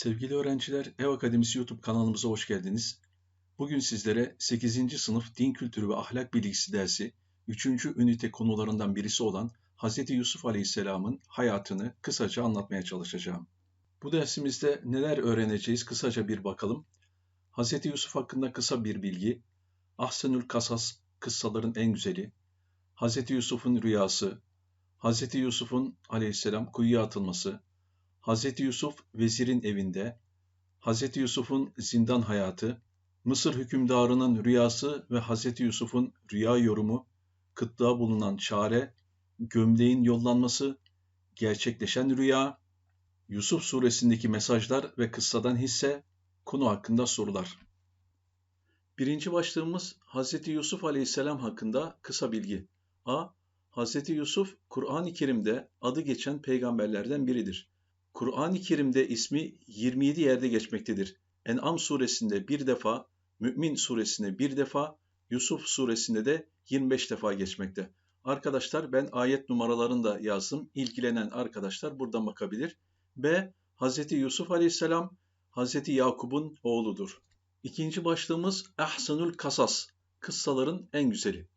Sevgili öğrenciler, Ev Akademisi YouTube kanalımıza hoş geldiniz. Bugün sizlere 8. sınıf Din Kültürü ve Ahlak Bilgisi dersi 3. ünite konularından birisi olan Hz. Yusuf Aleyhisselam'ın hayatını kısaca anlatmaya çalışacağım. Bu dersimizde neler öğreneceğiz kısaca bir bakalım. Hz. Yusuf hakkında kısa bir bilgi, Ahsenül Kasas, kıssaların en güzeli, Hz. Yusuf'un rüyası, Hz. Yusuf'un aleyhisselam kuyuya atılması, Hz. Yusuf vezirin evinde, Hz. Yusuf'un zindan hayatı, Mısır hükümdarının rüyası ve Hz. Yusuf'un rüya yorumu, kıtlığa bulunan çare, gömleğin yollanması, gerçekleşen rüya, Yusuf suresindeki mesajlar ve kıssadan hisse, konu hakkında sorular. Birinci başlığımız Hz. Yusuf aleyhisselam hakkında kısa bilgi. A. Hz. Yusuf, Kur'an-ı Kerim'de adı geçen peygamberlerden biridir. Kur'an-ı Kerim'de ismi 27 yerde geçmektedir. En'am suresinde bir defa, Mü'min suresinde bir defa, Yusuf suresinde de 25 defa geçmekte. Arkadaşlar ben ayet numaralarını da yazdım. İlgilenen arkadaşlar buradan bakabilir. B. Hz. Yusuf aleyhisselam Hz. Yakub'un oğludur. İkinci başlığımız Ahsanul Kasas, kıssaların en güzeli.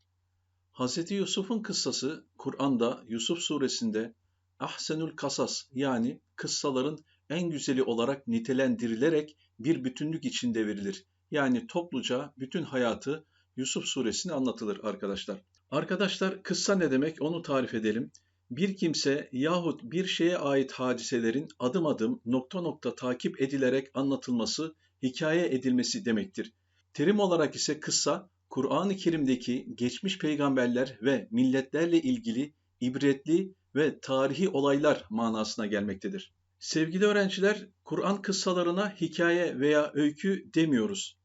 Hz. Yusuf'un kıssası Kur'an'da Yusuf suresinde Ahsenül Kasas yani kıssaların en güzeli olarak nitelendirilerek bir bütünlük içinde verilir. Yani topluca bütün hayatı Yusuf suresinde anlatılır arkadaşlar. Arkadaşlar kıssa ne demek onu tarif edelim. Bir kimse yahut bir şeye ait hadiselerin adım adım nokta nokta takip edilerek anlatılması, hikaye edilmesi demektir. Terim olarak ise kıssa, Kur'an-ı Kerim'deki geçmiş peygamberler ve milletlerle ilgili ibretli ve tarihi olaylar manasına gelmektedir. Sevgili öğrenciler, Kur'an kıssalarına hikaye veya öykü demiyoruz.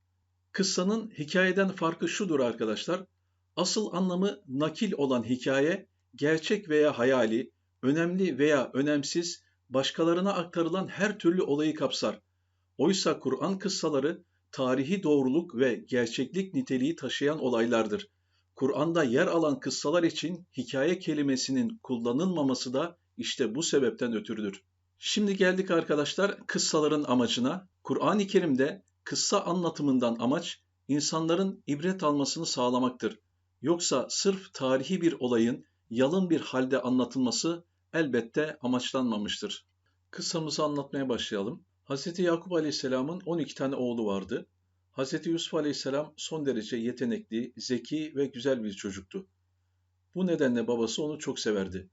Kıssanın hikayeden farkı şudur arkadaşlar. Asıl anlamı nakil olan hikaye, gerçek veya hayali, önemli veya önemsiz, başkalarına aktarılan her türlü olayı kapsar. Oysa Kur'an kıssaları tarihi doğruluk ve gerçeklik niteliği taşıyan olaylardır. Kur'an'da yer alan kıssalar için hikaye kelimesinin kullanılmaması da işte bu sebepten ötürüdür. Şimdi geldik arkadaşlar kıssaların amacına. Kur'an-ı Kerim'de kıssa anlatımından amaç insanların ibret almasını sağlamaktır. Yoksa sırf tarihi bir olayın yalın bir halde anlatılması elbette amaçlanmamıştır. Kıssamızı anlatmaya başlayalım. Hz. Yakup Aleyhisselam'ın 12 tane oğlu vardı. Hz. Yusuf Aleyhisselam son derece yetenekli, zeki ve güzel bir çocuktu. Bu nedenle babası onu çok severdi.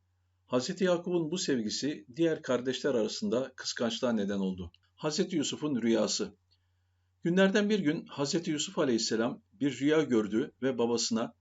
Hz. Yakup'un bu sevgisi diğer kardeşler arasında kıskançlığa neden oldu. Hz. Yusuf'un rüyası Günlerden bir gün Hz. Yusuf Aleyhisselam bir rüya gördü ve babasına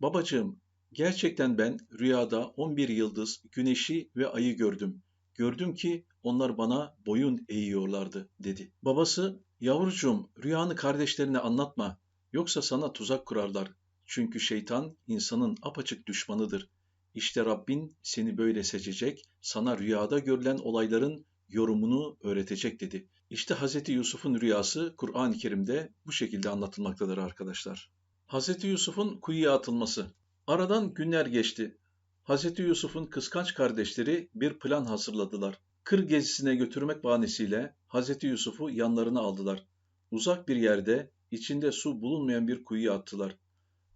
''Babacığım, gerçekten ben rüyada 11 yıldız, güneşi ve ayı gördüm. Gördüm ki onlar bana boyun eğiyorlardı.'' dedi. Babası Yavrucuğum, rüyanı kardeşlerine anlatma, yoksa sana tuzak kurarlar. Çünkü şeytan insanın apaçık düşmanıdır. İşte Rabbin seni böyle seçecek, sana rüyada görülen olayların yorumunu öğretecek dedi. İşte Hz. Yusuf'un rüyası Kur'an-ı Kerim'de bu şekilde anlatılmaktadır arkadaşlar. Hz. Yusuf'un kuyuya atılması. Aradan günler geçti. Hz. Yusuf'un kıskanç kardeşleri bir plan hazırladılar. Kır gezisine götürmek bahanesiyle Hz. Yusuf'u yanlarına aldılar. Uzak bir yerde içinde su bulunmayan bir kuyuya attılar.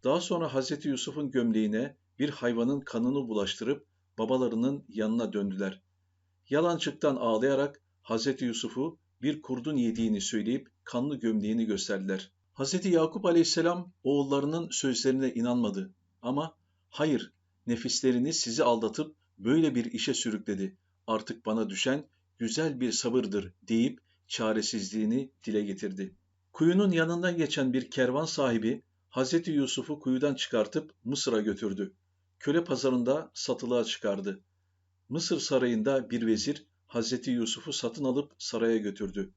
Daha sonra Hz. Yusuf'un gömleğine bir hayvanın kanını bulaştırıp babalarının yanına döndüler. Yalancıktan ağlayarak Hz. Yusuf'u bir kurdun yediğini söyleyip kanlı gömleğini gösterdiler. Hz. Yakup aleyhisselam oğullarının sözlerine inanmadı ama hayır nefisleriniz sizi aldatıp böyle bir işe sürükledi artık bana düşen güzel bir sabırdır deyip çaresizliğini dile getirdi. Kuyunun yanından geçen bir kervan sahibi Hz. Yusuf'u kuyudan çıkartıp Mısır'a götürdü. Köle pazarında satılığa çıkardı. Mısır sarayında bir vezir Hz. Yusuf'u satın alıp saraya götürdü.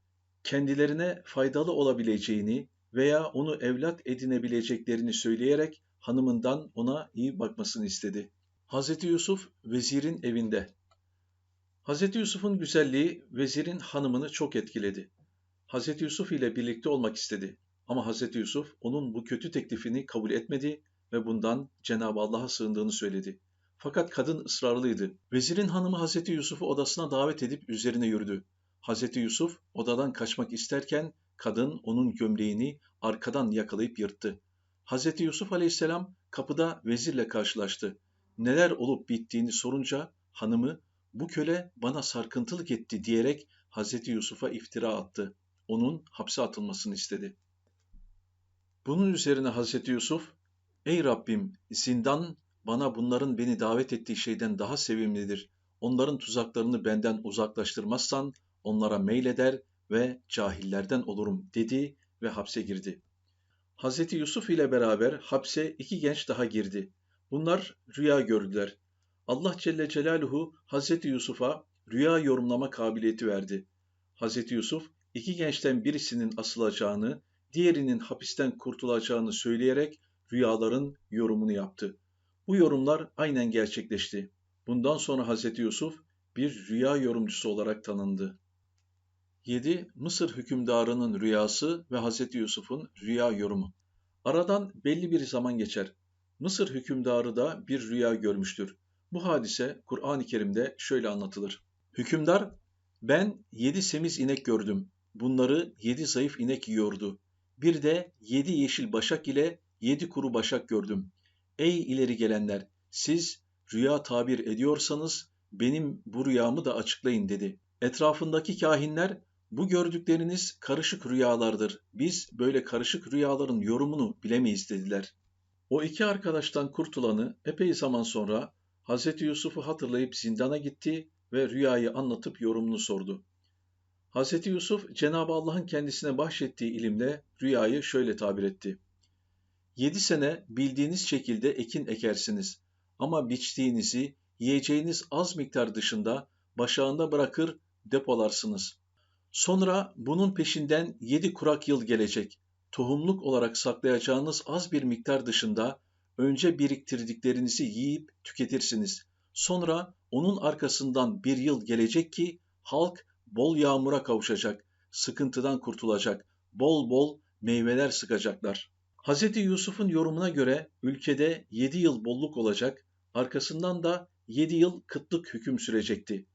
Kendilerine faydalı olabileceğini veya onu evlat edinebileceklerini söyleyerek hanımından ona iyi bakmasını istedi. Hz. Yusuf vezirin evinde. Hz. Yusuf'un güzelliği vezirin hanımını çok etkiledi. Hz. Yusuf ile birlikte olmak istedi. Ama Hz. Yusuf onun bu kötü teklifini kabul etmedi ve bundan Cenab-ı Allah'a sığındığını söyledi. Fakat kadın ısrarlıydı. Vezirin hanımı Hz. Yusuf'u odasına davet edip üzerine yürüdü. Hazreti Yusuf odadan kaçmak isterken kadın onun gömleğini arkadan yakalayıp yırttı. Hazreti Yusuf aleyhisselam kapıda vezirle karşılaştı. Neler olup bittiğini sorunca hanımı bu köle bana sarkıntılık etti diyerek Hazreti Yusuf'a iftira attı. Onun hapse atılmasını istedi. Bunun üzerine Hazreti Yusuf, Ey Rabbim zindan bana bunların beni davet ettiği şeyden daha sevimlidir. Onların tuzaklarını benden uzaklaştırmazsan onlara meyleder ve cahillerden olurum dedi ve hapse girdi. Hazreti Yusuf ile beraber hapse iki genç daha girdi. Bunlar rüya gördüler. Allah Celle Celaluhu Hazreti Yusuf'a rüya yorumlama kabiliyeti verdi. Hazreti Yusuf iki gençten birisinin asılacağını, diğerinin hapisten kurtulacağını söyleyerek rüyaların yorumunu yaptı. Bu yorumlar aynen gerçekleşti. Bundan sonra Hazreti Yusuf bir rüya yorumcusu olarak tanındı. 7. Mısır hükümdarının rüyası ve Hazreti Yusuf'un rüya yorumu. Aradan belli bir zaman geçer. Mısır hükümdarı da bir rüya görmüştür. Bu hadise Kur'an-ı Kerim'de şöyle anlatılır. Hükümdar, ben yedi semiz inek gördüm. Bunları yedi zayıf inek yiyordu. Bir de yedi yeşil başak ile yedi kuru başak gördüm. Ey ileri gelenler, siz rüya tabir ediyorsanız benim bu rüyamı da açıklayın dedi. Etrafındaki kahinler bu gördükleriniz karışık rüyalardır. Biz böyle karışık rüyaların yorumunu bilemeyiz dediler. O iki arkadaştan kurtulanı epey zaman sonra Hz. Yusuf'u hatırlayıp zindana gitti ve rüyayı anlatıp yorumunu sordu. Hz. Yusuf Cenab-ı Allah'ın kendisine bahşettiği ilimle rüyayı şöyle tabir etti. Yedi sene bildiğiniz şekilde ekin ekersiniz ama biçtiğinizi yiyeceğiniz az miktar dışında başağında bırakır depolarsınız. Sonra bunun peşinden yedi kurak yıl gelecek. Tohumluk olarak saklayacağınız az bir miktar dışında önce biriktirdiklerinizi yiyip tüketirsiniz. Sonra onun arkasından bir yıl gelecek ki halk bol yağmura kavuşacak, sıkıntıdan kurtulacak, bol bol meyveler sıkacaklar. Hz. Yusuf'un yorumuna göre ülkede yedi yıl bolluk olacak, arkasından da yedi yıl kıtlık hüküm sürecekti.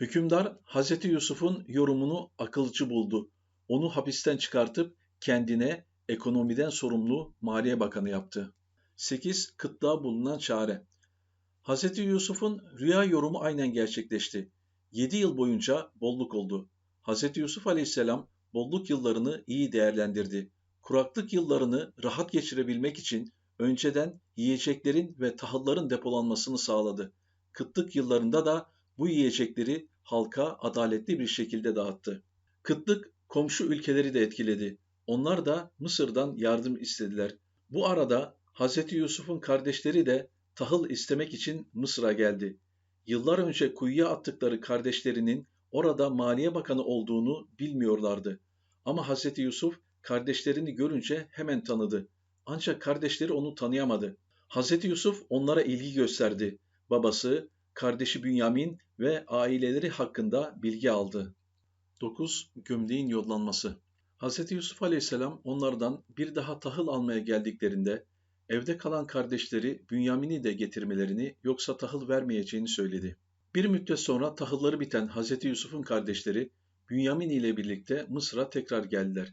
Hükümdar Hz. Yusuf'un yorumunu akılcı buldu. Onu hapisten çıkartıp kendine ekonomiden sorumlu Maliye Bakanı yaptı. 8. Kıtlığa bulunan çare Hz. Yusuf'un rüya yorumu aynen gerçekleşti. 7 yıl boyunca bolluk oldu. Hz. Yusuf aleyhisselam bolluk yıllarını iyi değerlendirdi. Kuraklık yıllarını rahat geçirebilmek için önceden yiyeceklerin ve tahılların depolanmasını sağladı. Kıtlık yıllarında da bu yiyecekleri halka adaletli bir şekilde dağıttı. Kıtlık komşu ülkeleri de etkiledi. Onlar da Mısır'dan yardım istediler. Bu arada Hz. Yusuf'un kardeşleri de tahıl istemek için Mısır'a geldi. Yıllar önce kuyuya attıkları kardeşlerinin orada Maliye Bakanı olduğunu bilmiyorlardı. Ama Hz. Yusuf kardeşlerini görünce hemen tanıdı. Ancak kardeşleri onu tanıyamadı. Hz. Yusuf onlara ilgi gösterdi. Babası, kardeşi Bünyamin ve aileleri hakkında bilgi aldı. 9. Gömleğin yollanması Hz. Yusuf aleyhisselam onlardan bir daha tahıl almaya geldiklerinde evde kalan kardeşleri Bünyamin'i de getirmelerini yoksa tahıl vermeyeceğini söyledi. Bir müddet sonra tahılları biten Hz. Yusuf'un kardeşleri Bünyamin ile birlikte Mısır'a tekrar geldiler.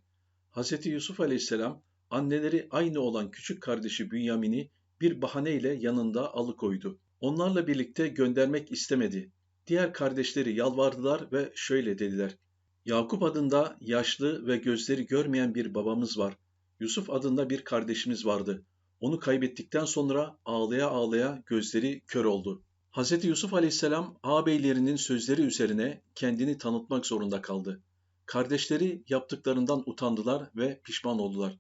Hz. Yusuf aleyhisselam anneleri aynı olan küçük kardeşi Bünyamin'i bir bahaneyle yanında alıkoydu. Onlarla birlikte göndermek istemedi. Diğer kardeşleri yalvardılar ve şöyle dediler. Yakup adında yaşlı ve gözleri görmeyen bir babamız var. Yusuf adında bir kardeşimiz vardı. Onu kaybettikten sonra ağlaya ağlaya gözleri kör oldu. Hz. Yusuf aleyhisselam ağabeylerinin sözleri üzerine kendini tanıtmak zorunda kaldı. Kardeşleri yaptıklarından utandılar ve pişman oldular.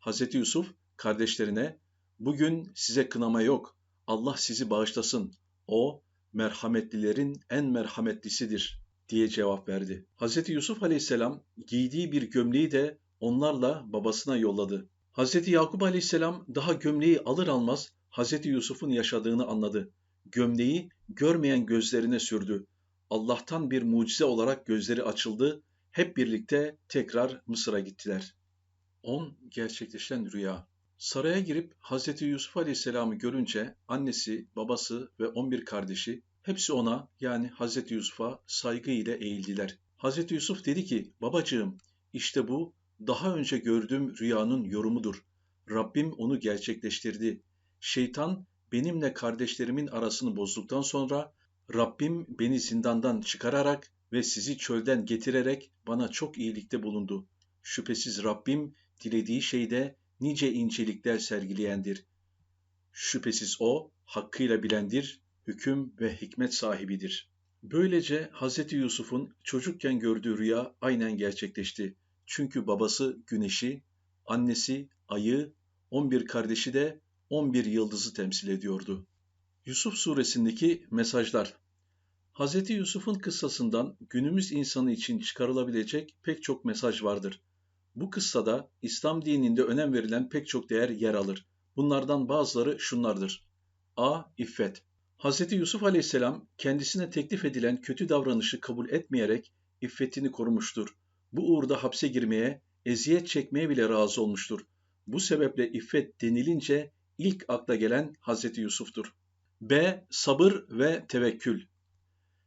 Hz. Yusuf kardeşlerine bugün size kınama yok. Allah sizi bağışlasın. O merhametlilerin en merhametlisidir diye cevap verdi. Hz. Yusuf aleyhisselam giydiği bir gömleği de onlarla babasına yolladı. Hz. Yakup aleyhisselam daha gömleği alır almaz Hz. Yusuf'un yaşadığını anladı. Gömleği görmeyen gözlerine sürdü. Allah'tan bir mucize olarak gözleri açıldı. Hep birlikte tekrar Mısır'a gittiler. 10. Gerçekleşen rüya Saraya girip Hz. Yusuf Aleyhisselam'ı görünce annesi, babası ve 11 kardeşi hepsi ona yani Hz. Yusuf'a saygı ile eğildiler. Hazreti Yusuf dedi ki, babacığım işte bu daha önce gördüğüm rüyanın yorumudur. Rabbim onu gerçekleştirdi. Şeytan benimle kardeşlerimin arasını bozduktan sonra Rabbim beni zindandan çıkararak ve sizi çölden getirerek bana çok iyilikte bulundu. Şüphesiz Rabbim dilediği şeyde nice incelikler sergileyendir. Şüphesiz o hakkıyla bilendir, hüküm ve hikmet sahibidir. Böylece Hz. Yusuf'un çocukken gördüğü rüya aynen gerçekleşti. Çünkü babası güneşi, annesi ayı, 11 kardeşi de 11 yıldızı temsil ediyordu. Yusuf suresindeki mesajlar Hz. Yusuf'un kıssasından günümüz insanı için çıkarılabilecek pek çok mesaj vardır. Bu kıssada İslam dininde önem verilen pek çok değer yer alır. Bunlardan bazıları şunlardır. A. İffet Hz. Yusuf aleyhisselam kendisine teklif edilen kötü davranışı kabul etmeyerek iffetini korumuştur. Bu uğurda hapse girmeye, eziyet çekmeye bile razı olmuştur. Bu sebeple iffet denilince ilk akla gelen Hz. Yusuf'tur. B. Sabır ve tevekkül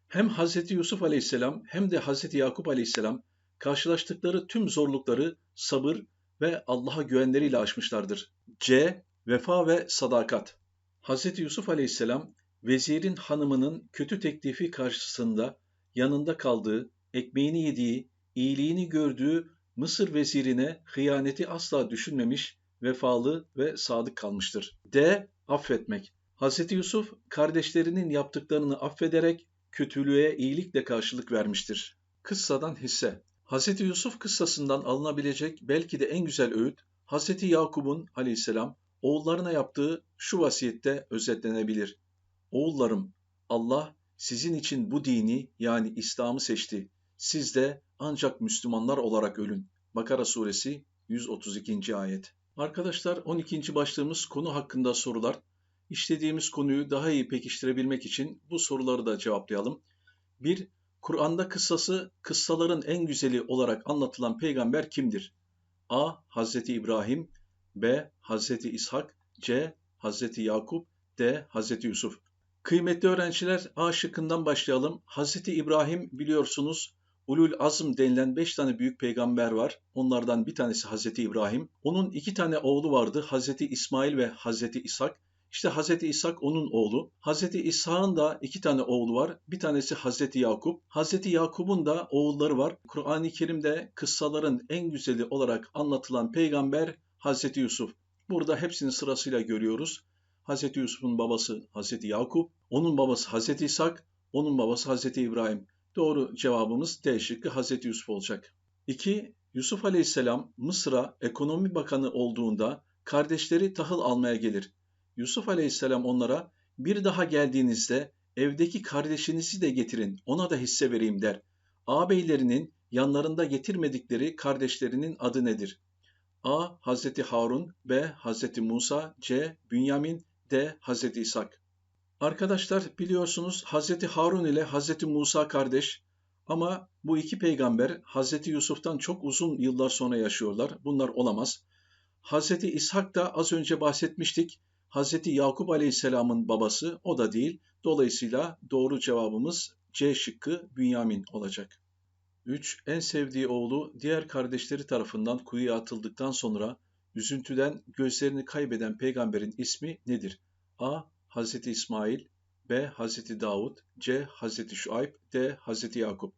Hem Hz. Yusuf aleyhisselam hem de Hz. Yakup aleyhisselam karşılaştıkları tüm zorlukları sabır ve Allah'a güvenleriyle aşmışlardır. C. Vefa ve sadakat Hz. Yusuf aleyhisselam vezirin hanımının kötü teklifi karşısında yanında kaldığı, ekmeğini yediği, iyiliğini gördüğü Mısır vezirine hıyaneti asla düşünmemiş, vefalı ve sadık kalmıştır. D. Affetmek. Hz. Yusuf kardeşlerinin yaptıklarını affederek kötülüğe iyilikle karşılık vermiştir. Kıssadan hisse. Hz. Yusuf kıssasından alınabilecek belki de en güzel öğüt, Hz. Yakup'un aleyhisselam oğullarına yaptığı şu vasiyette özetlenebilir. Oğullarım, Allah sizin için bu dini yani İslam'ı seçti. Siz de ancak Müslümanlar olarak ölün. Bakara suresi 132. ayet. Arkadaşlar 12. başlığımız konu hakkında sorular. İşlediğimiz konuyu daha iyi pekiştirebilmek için bu soruları da cevaplayalım. 1. Kur'an'da kıssası kıssaların en güzeli olarak anlatılan peygamber kimdir? A. Hazreti İbrahim B. Hazreti İshak C. Hazreti Yakup D. Hazreti Yusuf Kıymetli öğrenciler A şıkkından başlayalım. Hazreti İbrahim biliyorsunuz Ulul Azm denilen beş tane büyük peygamber var. Onlardan bir tanesi Hazreti İbrahim. Onun iki tane oğlu vardı. Hazreti İsmail ve Hazreti İshak. İşte Hazreti İshak onun oğlu. Hazreti İshak'ın da iki tane oğlu var. Bir tanesi Hazreti Yakup. Hazreti Yakup'un da oğulları var. Kur'an-ı Kerim'de kıssaların en güzeli olarak anlatılan peygamber Hazreti Yusuf. Burada hepsini sırasıyla görüyoruz. Hazreti Yusuf'un babası Hazreti Yakup, onun babası Hazreti İshak, onun babası Hazreti İbrahim. Doğru cevabımız D şıkkı Hazreti Yusuf olacak. 2. Yusuf Aleyhisselam Mısır'a ekonomi bakanı olduğunda kardeşleri tahıl almaya gelir. Yusuf Aleyhisselam onlara bir daha geldiğinizde evdeki kardeşinizi de getirin ona da hisse vereyim der. Ağabeylerinin yanlarında getirmedikleri kardeşlerinin adı nedir? A. Hazreti Harun B. Hazreti Musa C. Bünyamin D. Hazreti İshak Arkadaşlar biliyorsunuz Hazreti Harun ile Hazreti Musa kardeş ama bu iki peygamber Hazreti Yusuf'tan çok uzun yıllar sonra yaşıyorlar. Bunlar olamaz. Hazreti İshak da az önce bahsetmiştik. Hazreti Yakup Aleyhisselam'ın babası o da değil. Dolayısıyla doğru cevabımız C şıkkı Bünyamin olacak. 3. En sevdiği oğlu diğer kardeşleri tarafından kuyuya atıldıktan sonra üzüntüden gözlerini kaybeden peygamberin ismi nedir? A. Hz. İsmail B. Hz. Davud C. Hz. Şuayb D. Hz. Yakup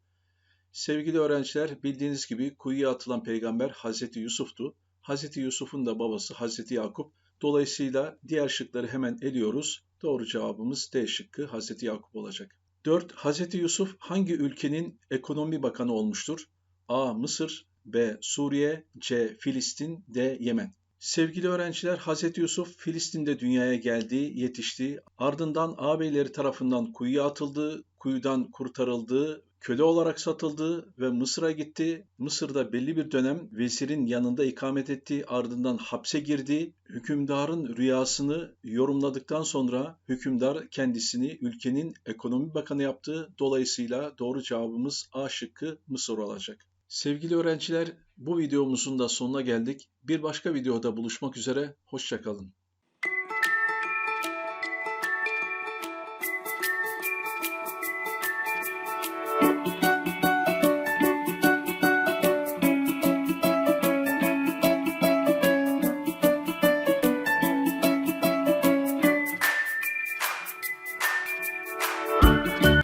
Sevgili öğrenciler bildiğiniz gibi kuyuya atılan peygamber Hz. Yusuf'tu. Hz. Yusuf'un da babası Hz. Yakup. Dolayısıyla diğer şıkları hemen eliyoruz. Doğru cevabımız D şıkkı Hz. Yakup olacak. 4. Hz. Yusuf hangi ülkenin ekonomi bakanı olmuştur? A. Mısır B. Suriye C. Filistin D. Yemen Sevgili öğrenciler, Hz. Yusuf Filistin'de dünyaya geldi, yetişti. Ardından ağabeyleri tarafından kuyuya atıldı, kuyudan kurtarıldı, köle olarak satıldı ve Mısır'a gitti. Mısır'da belli bir dönem vezirin yanında ikamet etti, ardından hapse girdi. Hükümdarın rüyasını yorumladıktan sonra hükümdar kendisini ülkenin ekonomi bakanı yaptı. Dolayısıyla doğru cevabımız A şıkkı Mısır olacak. Sevgili öğrenciler, bu videomuzun da sonuna geldik. Bir başka videoda buluşmak üzere, hoşçakalın.